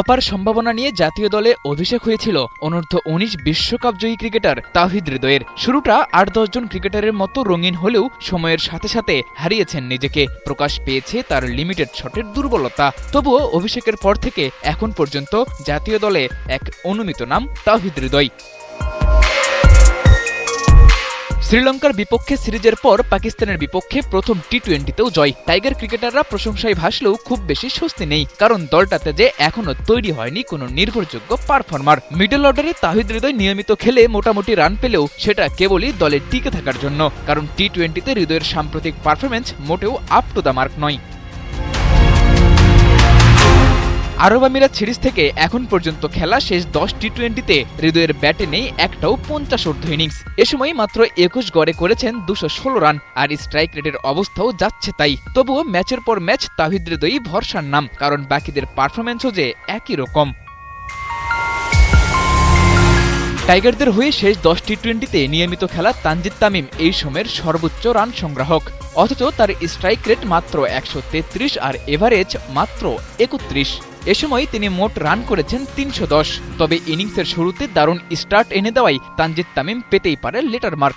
অপার সম্ভাবনা নিয়ে জাতীয় দলে অভিষেক হয়েছিল। অনূর্ধ্ব উনিশ বিশ্বকাপ জয়ী ক্রিকেটার তাহিদ হৃদয়ের। শুরুটা আট দশজন ক্রিকেটারের মতো রঙিন হলেও সময়ের সাথে সাথে হারিয়েছেন নিজেকে। প্রকাশ পেয়েছে তার লিমিটেড শটের দুর্বলতা। তবুও অভিষেকের পর থেকে এখন পর্যন্ত জাতীয় দলে এক অনুমিত নাম তাহিদ হৃদয়। শ্রীলঙ্কার বিপক্ষে সিরিজের পর পাকিস্তানের বিপক্ষে প্রথম টি টোয়েন্টিতেও জয়। টাইগার ক্রিকেটাররা প্রশংসায় ভাসলেও খুব বেশি স্বস্তি নেই, কারণ দলটাতে যে এখনও তৈরি হয়নি কোনো নির্ভরযোগ্য পারফর্মার। মিডল অর্ডারে তাহিদ হৃদয় নিয়মিত খেলে মোটামুটি রান পেলেও সেটা কেবলই দলে টিকে থাকার জন্য, কারণ টি টোয়েন্টিতে হৃদয়ের সাম্প্রতিক পারফরমেন্স মোটেও আপ টু দ্য মার্ক নয়। আরব আমিরাত সিরিজ থেকে এখন পর্যন্ত খেলা শেষ দশ টি টোয়েন্টিতে হৃদয়ের ব্যাটে নেই একটাও পঞ্চাশ অর্ধ ইনিংস। এ সময় মাত্র একুশ গড়ে করেছেন দুশো ষোলো রান, আর স্ট্রাইক রেটের অবস্থাও যাচ্ছে তাই। তবুও ম্যাচের পর ম্যাচ তাহিদ হৃদয়ই ভরসার নাম, কারণ বাকিদের পারফরমেন্সও যে একই রকম। টাইগারদের হয়ে শেষ দশ টি টোয়েন্টিতে নিয়মিত খেলা তানজিদ তামিম, এই সময়ের সর্বোচ্চ রান সংগ্রাহক। অথচ তার স্ট্রাইক রেট মাত্র একশো তেত্রিশ আর এভারেজ মাত্র একত্রিশ। এ সময় তিনি মোট রান করেছেন তিনশো দশ। তবে ইনিংসের শুরুতে দারুণ স্টার্ট এনে দেওয়াই তানজিদ তামিম পেতেই পারে লেটার মার্ক।